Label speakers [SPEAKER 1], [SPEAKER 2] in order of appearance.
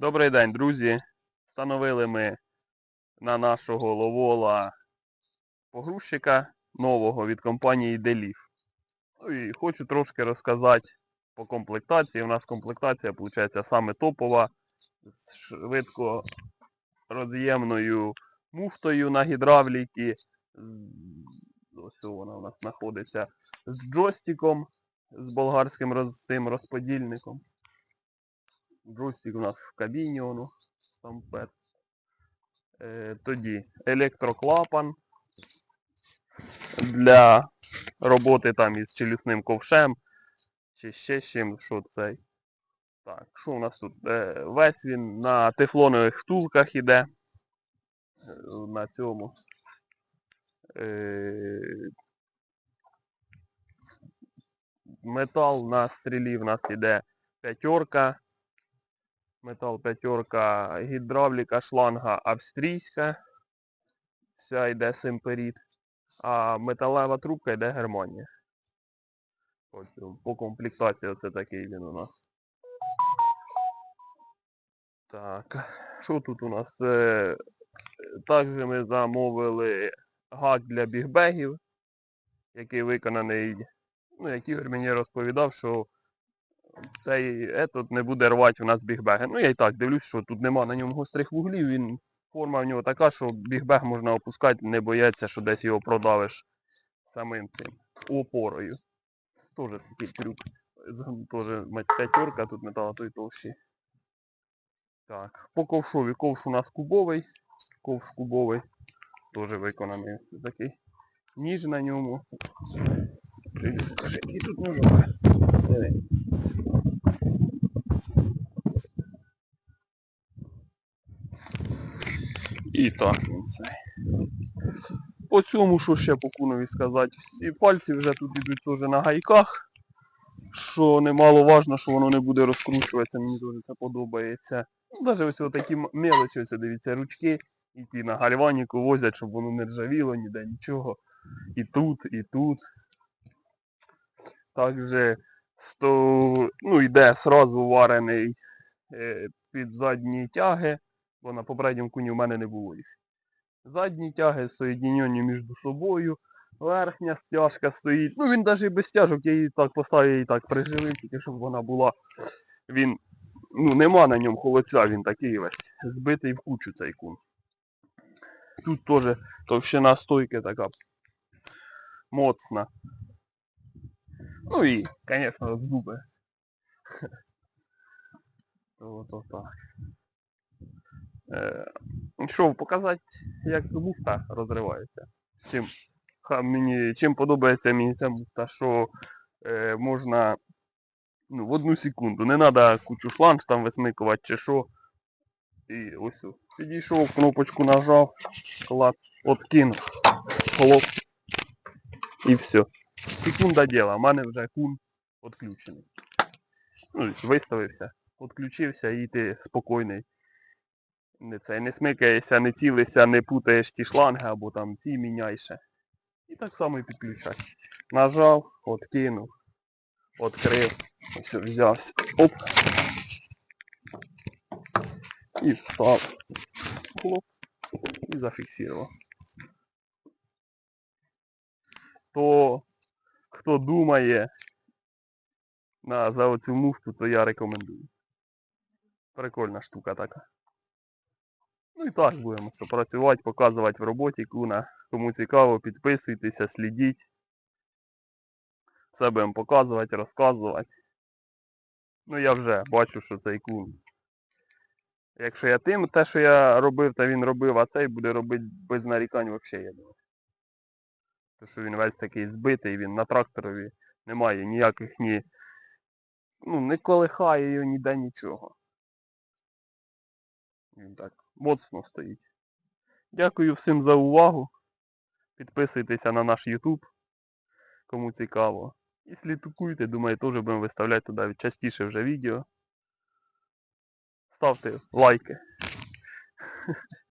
[SPEAKER 1] Добрий день, друзі. Встановили ми на нашого ловола погрузчика нового від компанії Delif. Ну і хочу трошки розказати по комплектації. У нас комплектація, виходить, саме топова, з швидко роз'ємною муфтою на гідравліки. Ось вона у нас знаходиться з джойстиком, з болгарським роз, цим розподільником. Джойстик у нас в кабіні, воно, там. Е, тоді електроклапан для роботи там із челюсним ковшем, чи ще чим, що цей. Так, що у нас тут? Е, весь він на тефлонових втулках іде. Е, На цьому. Е, метал на стрілі в нас іде п'ятерка. Метал п'ятерка, гідравліка, шланга австрійська. Вся йде симперіт. А металева трубка йде Германія. Ось по комплектації оце такий він у нас. Так, що тут у нас? Е, Також ми замовили гак для бігбегів, який виконаний, ну, як Ігор мені розповідав, що цей етот не буде рвати у нас бігбеги. Ну я і так дивлюсь, що тут нема на ньому гострих вуглів, він форма в нього така, що бігбег можна опускати, не бояться, що десь його продавиш самим цим опорою. Тоже такий трюк. З- Тоже п'ятерка, тут метал той товщий. Так, по ковшові. Ковш у нас кубовий. Ковш кубовий. Теж виконаний такий. Ніж на ньому. Який тут ножок. І так він це. По цьому, що ще по кунові сказати, всі пальці вже тут ідуть теж на гайках, що немаловажно, що воно не буде розкручуватися, мені дуже це подобається. Ну, навіть ось такі мелочі, ось дивіться, ручки, і ті на гальваніку возять, щоб воно не ржавіло, ніде нічого. І тут, і тут. Также сто, ну, йде сразу варений е, під задні тяги, бо на попередньому куні в мене не було їх. Задні тяги соєдінені між собою, верхня стяжка стоїть. Ну він навіть без стяжок, я її так поставив, я її так приживив, тільки щоб вона була. Він, ну нема на ньому холодця, він такий весь. Збитий в кучу цей кун. Тут теж товщина стойки така моцна. Ну і, звісно, зуби. От отак. Е, що, показати, як муфта розривається. Чим, ха, мені, чим подобається мені ця муфта, що е, можна ну, в одну секунду. Не треба кучу шланж там висмикувати чи що. І ось підійшов, кнопочку нажав, клад, откинув, хлоп. І все. Секунда діла, в мене вже кун відключений. Ну, виставився, відключився і ти спокійний. Не, це, не смикаєшся, не цілишся, не путаєш ті шланги або там ці міняєш. І так само і підключай. Нажав, откинув, відкрив, ось взявся. Оп. І встав. Хлоп. І зафіксував. То хто думає на, за оцю муфту, то я рекомендую. Прикольна штука така. Ну і так будемо працювати, показувати в роботі куна. Кому цікаво, підписуйтеся, слідіть. Все будемо показувати, розказувати. Ну я вже бачу, що цей кун. Якщо я тим, те, що я робив, то він робив, а цей буде робити без нарікань взагалі, я думаю. Тому що він весь такий збитий, він на тракторові немає ніяких ні. Ну, не колихає його ніде нічого. Так моцно стоїть. Дякую всім за увагу. Підписуйтеся на наш YouTube, кому цікаво. І слідкуйте, думаю, теж будемо виставляти туди частіше вже відео. Ставте лайки.